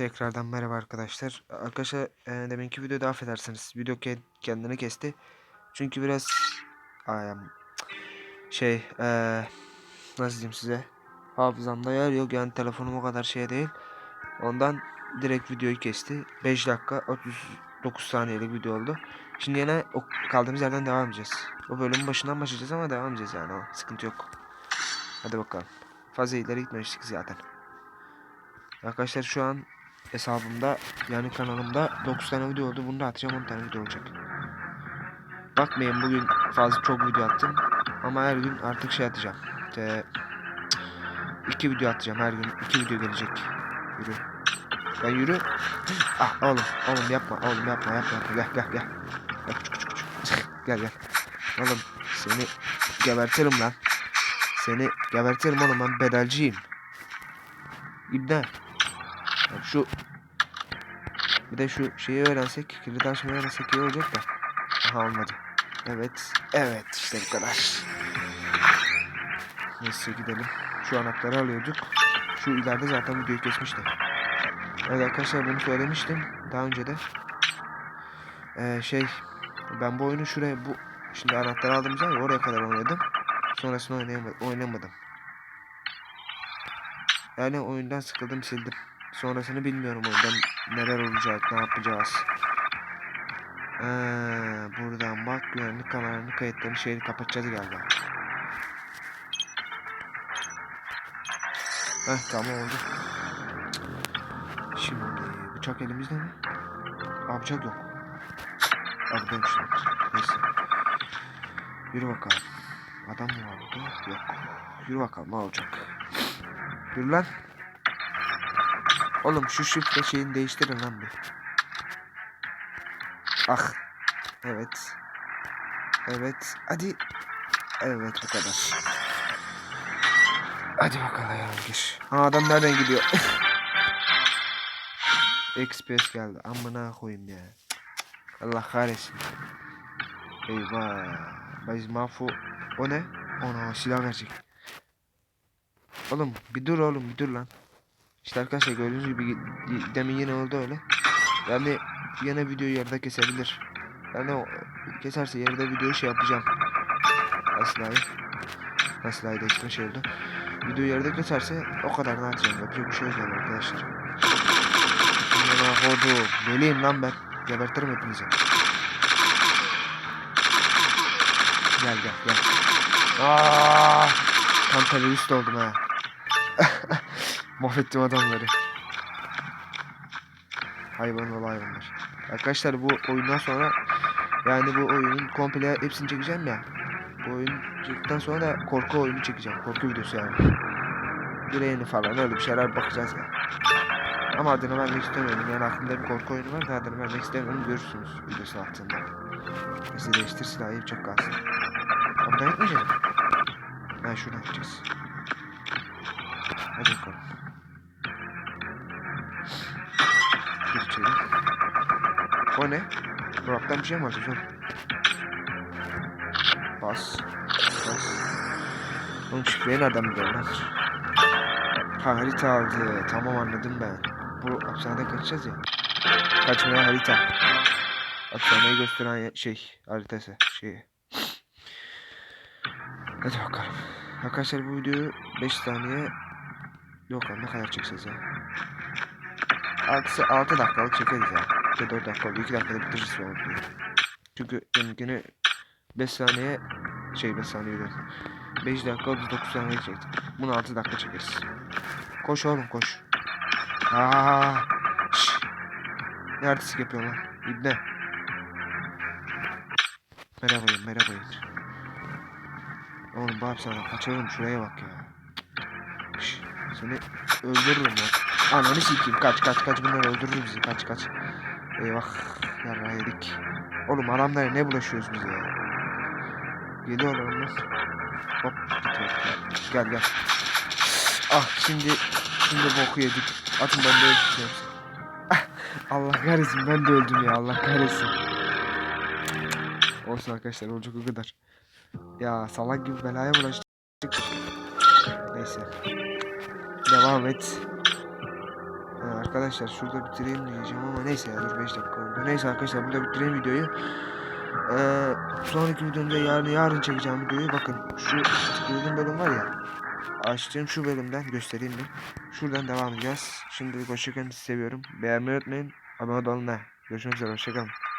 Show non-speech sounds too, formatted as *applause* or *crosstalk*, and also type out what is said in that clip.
Tekrardan merhaba arkadaşlar. Arkadaşlar e, deminki videoda affedersiniz. Video ke- kendini kesti. Çünkü biraz ay, şey e, nasıl diyeyim size hafızamda yer yok yani telefonum o kadar şey değil. Ondan direkt videoyu kesti. 5 dakika 39 saniyelik video oldu. Şimdi yine o kaldığımız yerden devam edeceğiz. O bölümün başından başlayacağız ama devam edeceğiz yani o sıkıntı yok. Hadi bakalım. Fazla ileri gitmemiştik zaten. Arkadaşlar şu an hesabımda yani kanalımda 9 tane video oldu. Bunu da atacağım 10 tane video olacak. Bakmayın bugün fazla çok video attım. Ama her gün artık şey atacağım. İşte, iki video atacağım her gün. iki video gelecek. Yürü. Ben yürü. Ah oğlum. Oğlum yapma. Oğlum yapma yapma. yapma. Gel gel gel. Gel küçük küçük küçük. *laughs* gel gel. Oğlum seni gebertirim lan. Seni gebertirim oğlum ben bedelciyim. İbne. Bak şu bir de şu şeyi öğrensek, kilit açmayı öğrensek iyi olacak da. Aha olmadı. Evet. Evet işte bu kadar. Neyse gidelim. Şu anahtarı alıyorduk. Şu ileride zaten videoyu kesmişti. Evet arkadaşlar bunu söylemiştim daha önce de. Ee, şey ben bu oyunu şuraya bu şimdi anahtarı aldığımız yer oraya kadar oynadım. Sonrasında oynayamadım. oynamadım. Yani oyundan sıkıldım sildim. Sonrasını bilmiyorum oyundan neler olacak, ne yapacağız. Ee, buradan bak güvenlik kameranın kayıtlarını şeyini kapatacağız galiba. Heh tamam oldu. Şimdi bıçak elimizde mi? Aa bıçak yok. Buradaymış lan. Neyse. Yürü bakalım. Adam mı var burada? Yok. Yürü bakalım ne olacak. Yürü lan. Oğlum şu şifre şeyini değiştirin lan bir. Ah. Evet. Evet. Hadi. Evet bu kadar. Hadi bakalım ya gir. Ha adam nereden gidiyor? *laughs* Express geldi. Amına koyayım ya. Allah kahretsin. Eyvah. Biz mafu. O ne? Ona silah verecek. Oğlum bir dur oğlum bir dur lan. İşte arkadaşlar gördüğünüz gibi demin yine oldu öyle. Yani yine videoyu yarıda kesebilir. Yani o keserse yarıda videoyu şey yapacağım. Aslayı. Aslayı değiştirme şey oldu. Videoyu yarıda keserse o kadar ne atacağım. Yapacak bir şey yok yani arkadaşlar. Bana kodu. Deliyim lan ben. Gebertirim hepinizi. Gel gel gel. Aa, tam terörist oldum ha. *laughs* Mahvettim adamları. Hayvan ol hayvanlar. Arkadaşlar bu oyundan sonra yani bu oyunun komple hepsini çekeceğim ya. Bu oyun çektikten sonra da korku oyunu çekeceğim. Korku videosu yani. Direğini falan öyle bir şeyler bakacağız ya. Ama adını vermek istemiyorum. Yani aklımda bir korku oyunu var da adını vermek istemiyorum. Görürsünüz videosu altında. Neyse değiştir silahı çok kalsın. Buradan gitmeyeceğiz mi? Ha şuradan gideceğiz. Hadi bakalım. İçeri. O ne? Dolaptan bir şey mi açacağız oğlum? Bas. Bas. Oğlum şifreyi nereden biliyorsun lan? Ha harita aldı. Tamam anladım ben. Bu hapishaneden kaçacağız ya. Kaçmaya harita. Hapishaneyi gösteren şey haritası. Şey. Hadi bakalım. Arkadaşlar bu videoyu 5 saniye yok lan ne kadar çekeceğiz ya. 6, 6 dakikalık çekeriz ya. İşte 4 dakika oldu. 2 dakikada bitiririz videoyu. Çünkü benimkini 5 saniye şey 5 saniye diyorum. 5 dakika 39 saniye çektim. Bunu 6 dakika çekeriz. Koş oğlum koş. Aa, şş. Ne artistik yapıyorsun lan? İbne. Merhabayım merhabayım. Oğlum bu hapishaneden kaçırırım şuraya bak ya. Şş, seni öldürürüm ya. Ananı sikeyim kaç kaç kaç bunlar öldürür bizi kaç kaç. Eyvah yarrağı yedik. Oğlum adamlara ne bulaşıyoruz biz ya. Geliyor onlar. Hop gidiyor. Gel gel. Ah şimdi şimdi boku yedik. Atın ben de öldüreceğim. Ah, Allah kahretsin ben de öldüm ya Allah kahretsin. Olsun arkadaşlar olacak o kadar. Ya salak gibi belaya bulaştık. Neyse. Devam et. Arkadaşlar şurada bitireyim diyeceğim ama neyse ya dur 5 dakika oldu. Neyse arkadaşlar burada bitireyim videoyu. Ee, sonraki videomda yarın yarın çekeceğim videoyu bakın şu tıkladığım bölüm var ya açtığım şu bölümden göstereyim mi? Şuradan devam edeceğiz. Şimdi hoşçakalın seviyorum. Beğenmeyi unutmayın. Abone olun. Görüşmek üzere hoşçakalın.